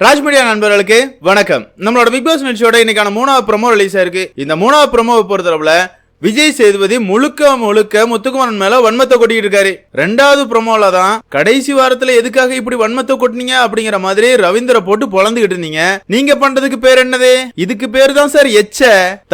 Raj media நண்பர்களுக்கு வணக்கம். நம்மளோட பிக் பாஸ் நிகழ்ச்சியோட இன்னைக்கான மூணாவது ப்ரமோ ரிலீஸ் ஆயிருக்கு இந்த மூணாவது ப்ரமோவை பொறுத்தளவுல விஜய் சேதுபதி முழுக்க முழுக்க முத்துக்குமரன் மேல வன்மத்தை கொட்டிட்டு இருக்காரு. ரெண்டாவது ப்ரொமோல தான் கடைசி வாரத்துல எதுக்காக இப்படி வன்மத்தை கொட்டினீங்க அப்படிங்கிற மாதிரி ரவீந்திர போட்டு பொழந்துகிட்டு இருந்தீங்க. நீங்க பண்றதுக்கு பேர் என்னது? இதுக்கு பேர் தான் சார் எச்ச.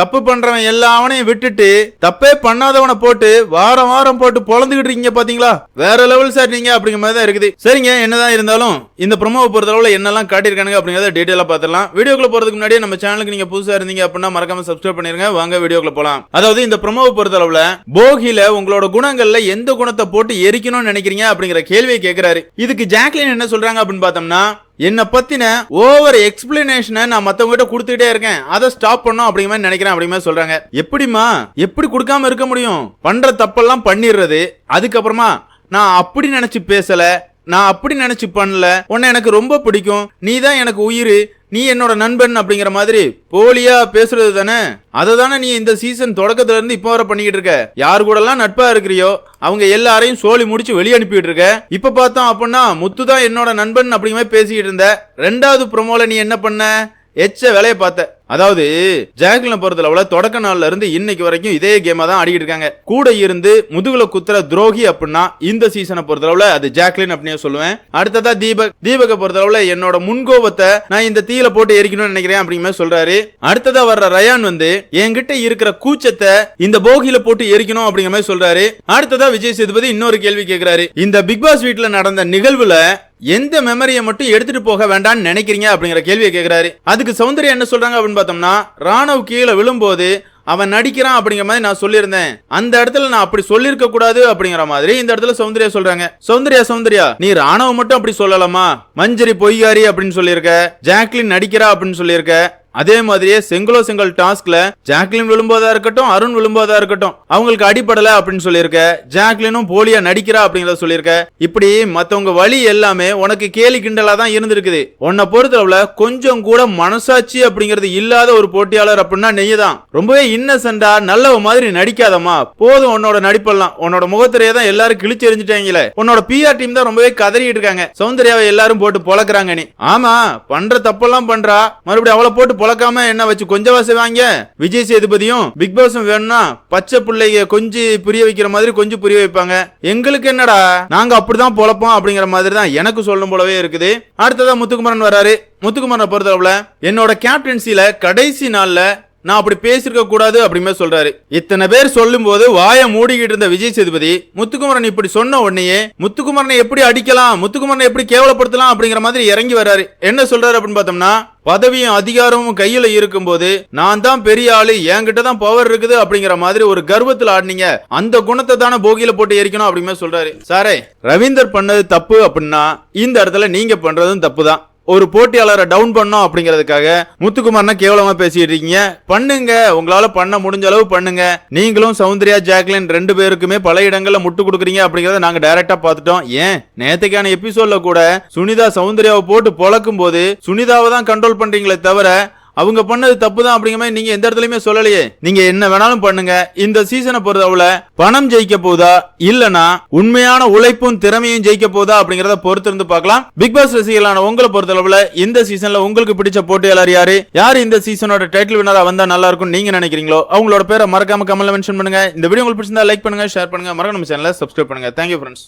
தப்பு பண்றவன் எல்லாவனையும் விட்டுட்டு தப்பே பண்ணாதவனை போட்டு வாரம் வாரம் போட்டு பொழந்துகிட்டு இருக்கீங்க பாத்தீங்களா? வேற லெவல் சார் நீங்க அப்படிங்கிற மாதிரி தான் இருக்குது. சரிங்க என்னதான் இருந்தாலும் இந்த ப்ரோமோவை பொறுத்தளவுல என்னெல்லாம் காட்டியிருக்கானுங்க அப்படிங்கறத டீட்டெயிலா பார்த்துலாம் வீடியோக்குள்ள போறதுக்கு முன்னாடியே நம்ம சேனலுக்கு நீங்க புதுசா இருந்தீங்க அப்படின்னா மறக்காம சப்ஸ்கிரைப் பண்ணிருங்க. வாங்க வீடியோக்குள்ள போலாம். அதாவது இந்த ப்ரொமோவை பொறுத்தளவுல போகில உங்களோட குணங்கள்ல எந்த குணத்தை போட்டு எரிக்கணும்னு நினைக்கிறீங்க அப்படிங்கிற கேள்வியை கேட்கிறாரு இதுக்கு ஜாக்லின் என்ன சொல்றாங்க அப்படின்னு பார்த்தோம்னா என்னை பத்தின ஓவர் எக்ஸ்பிளனேஷனை நான் மத்தவங்க கிட்ட இருக்கேன். அதை ஸ்டாப் பண்ணும் அப்படிங்கிற மாதிரி நினைக்கிறேன் அப்படிங்கிற மாதிரி சொல்றாங்க. எப்படிமா எப்படி கொடுக்காம இருக்க முடியும்? பண்ற தப்பெல்லாம் பண்ணிடுறது அதுக்கப்புறமா நான் அப்படி நினைச்சு பேசல நான் அப்படி நினைச்சு பண்ணல. உன்னை எனக்கு ரொம்ப பிடிக்கும். நீ தான் எனக்கு உயிர். நீ என்னோட நண்பன் அப்படிங்கிற மாதிரி போலியா பேசுறது தானே? அதை தானே நீ இந்த சீசன் தொடக்கத்துல இருந்து இப்போ வர பண்ணிக்கிட்டு இருக்க. யார் கூடலாம் நட்பா இருக்கிறியோ அவங்க எல்லாரையும் சோழி முடிச்சு வெளியே அனுப்பிட்டு இருக்க. இப்ப பார்த்தோம் அப்படின்னா முத்து தான் என்னோட நண்பன் அப்படிங்கிற மாதிரி பேசிக்கிட்டு இருந்த. ரெண்டாவது ப்ரொமோல நீ என்ன பண்ண? எச்ச வேலையை பார்த்த அதாவது ஜாக்லின் பொறுத்தளவுல தொடக்க நாள்ல இருந்து இன்னைக்கு வரைக்கும் இதே கேமா தான் ஆடிக்கிட்டு இருக்காங்க. கூட இருந்து முதுகுல குத்துற துரோகி அப்படின்னா இந்த சீசனை பொறுத்தளவுல அது ஜாக்லின் அப்படின்னு சொல்லுவேன். அடுத்ததா தீபக். தீபக பொறுத்தளவுல என்னோட முன்கோபத்தை நான் இந்த தீயில போட்டு எரிக்கணும்னு நினைக்கிறேன் அப்படிங்கிற மாதிரி சொல்றாரு. அடுத்ததா வர்ற ரயான் வந்து என்கிட்ட இருக்கிற கூச்சத்தை இந்த போகியில போட்டு எரிக்கணும் அப்படிங்கிற மாதிரி சொல்றாரு. அடுத்ததா விஜய் சேதுபதி இன்னொரு கேள்வி கேட்கிறாரு இந்த பிக் பாஸ் வீட்டுல நடந்த நிகழ்வுல எந்த மெமரியை மட்டும் எடுத்துட்டு போக வேண்டாம்னு நினைக்கிறீங்க அப்படிங்கிற கேள்வியை கேட்கிறாரு அதுக்கு சௌந்தர்யா என்ன சொல்றாங்க அப்படின்னு பார்த்தோம்னா ராணவ் கீழே விழும்போது அவன் நடிக்கிறான் அப்படிங்கிற மாதிரி நான் சொல்லியிருந்தேன். அந்த இடத்துல நான் அப்படி சொல்லியிருக்க கூடாது அப்படிங்கிற மாதிரி இந்த இடத்துல சௌந்தர்யா சொல்றாங்க. சௌந்தர்யா சௌந்தர்யா நீ ராணவ மட்டும் அப்படி சொல்லலாமா? மஞ்சரி பொய்யாரி அப்படின்னு சொல்லியிருக்க. ஜாக்லின் நடிக்கிறா அப்படின்னு சொல்லியிருக்க. அதே மாதிரியே செங்கலோ செங்கல் டாஸ்க்ல ஜாக்லின் விழும்போதா இருக்கட்டும் அருண் விழும்போதா இருக்கட்டும் அவங்களுக்கு அடிப்படல அப்படின்னு சொல்லியிருக்க ஜாக்லினும் போலியா நடிக்கிறா அப்படிங்கறத சொல்லியிருக்க. இப்படி மத்தவங்க வழி எல்லாமே உனக்கு கேலி கிண்டலா தான் இருந்திருக்குது. உன்னை பொறுத்தளவுல கொஞ்சம் கூட மனசாட்சி அப்படிங்கிறது இல்லாத ஒரு போட்டியாளர் அப்படின்னா நெய்யதான் ரொம்பவே இன்னசென்டா நல்லவ மாதிரி நடிக்காதம்மா. போதும் உன்னோட நடிப்பெல்லாம். உன்னோட முகத்திரையே தான் எல்லாரும் கிழிச்சு எரிஞ்சிட்டாங்களே உன்னோட பிஆர் டீம் தான் ரொம்பவே கதறிட்டு இருக்காங்க. சௌந்தர்யாவை எல்லாரும் போட்டு பொழக்கிறாங்க நீ ஆமா பண்ற தப்பெல்லாம் பண்றா. மறுபடியும் அவளை போட்டு பொழக்காம என்ன வச்சு கொஞ்சம் வாங்க? விஜய் சேதுபதியும் பிக் பாஸும் வேணும்னா பச்சை பிள்ளைய கொஞ்சம் புரிய வைக்கிற மாதிரி கொஞ்சம் புரிய வைப்பாங்க. எங்களுக்கு என்னடா? நாங்க அப்படிதான் பொழப்போம் அப்படிங்கிற மாதிரி தான் எனக்கு சொல்லும் போலவே இருக்குது. அடுத்ததான் முத்துக்குமரன் வராரு முத்துக்குமரனை பொறுத்தளவுல என்னோட கேப்டன்சியில கடைசி நாள்ல நான் அப்படி பேசியிருக்க கூடாது அப்படிமே சொல்றாரு. இத்தனை பேர் சொல்லும் போது வாயை மூடிக்கிட்டு இருந்த விஜய் சேதுபதி முத்துக்குமரன் இப்படி சொன்ன உடனேயே முத்துக்குமரனை எப்படி அடிக்கலாம் முத்துக்குமரனை எப்படி கேவலப்படுத்தலாம் அப்படிங்கிற மாதிரி இறங்கி வர்றாரு. என்ன சொல்றாரு அப்படின்னு பார்த்தோம்னா பதவியும் அதிகாரமும் கையில இருக்கும்போது நான் தான் பெரிய ஆளு என்கிட்ட தான் பவர் இருக்குது அப்படிங்கிற மாதிரி ஒரு கர்வத்தில் ஆடினீங்க. அந்த குணத்தை தானே போகியில போட்டு எரிக்கணும் அப்படிமே சொல்றாரு. சாரே ரவீந்தர் பண்ணது தப்பு அப்படின்னா இந்த இடத்துல நீங்க பண்றதும் தப்பு தான் ஒரு போட்டியாளரை டவுன் பண்ணோம் அப்படிங்கிறதுக்காக முத்துக்குமார்னா கேவலமா பேசிட்டு இருக்கீங்க. பண்ணுங்க. உங்களால பண்ண முடிஞ்ச அளவு பண்ணுங்க. நீங்களும் சௌந்தர்யா ஜாக்லின் ரெண்டு பேருக்குமே பல இடங்கள்ல முட்டு கொடுக்குறீங்க அப்படிங்கறத நாங்க டைரக்டா பார்த்துட்டோம். ஏன்? நேத்துக்கான எபிசோட்ல கூட சுனிதா சௌந்தர்யாவை போட்டு பொழக்கும் போது சுனிதாவை தான் கண்ட்ரோல் பண்றீங்களே தவிர அவங்க பண்ணது தப்பு தான் அப்படிங்கிற மாதிரி நீங்க எந்த இடத்துலயுமே சொல்லலையே. நீங்க என்ன வேணாலும் பண்ணுங்க. இந்த சீசனை பொறுத்தவரை பணம் ஜெயிக்க போதா இல்லனா உண்மையான உழைப்பும் திறமையும் ஜெயிக்க போதா அப்படிங்கறத பொறுத்து இருந்து பார்க்கலாம். பிக் பாஸ் ரசிகர்களான உங்களை பொறுத்தளவுல இந்த சீசன்ல உங்களுக்கு பிடிச்ச போட்டியாளர் யாரு? யார் இந்த சீசனோட டைட்டில் வினரா வந்தா நல்லா இருக்கும் நீங்க நினைக்கிறீங்களோ அவங்களோட பேரை மறக்காம கமெண்ட்ல மென்ஷன் பண்ணுங்க. இந்த வீடியோ உங்களுக்கு பிடிச்சிருந்தா லைக் பண்ணுங்க ஷேர் பண்ணுங்க. மறக்காம நம்ம சேனலை சப்ஸ்கிரைப் பண்ணுங்க. Thank you friends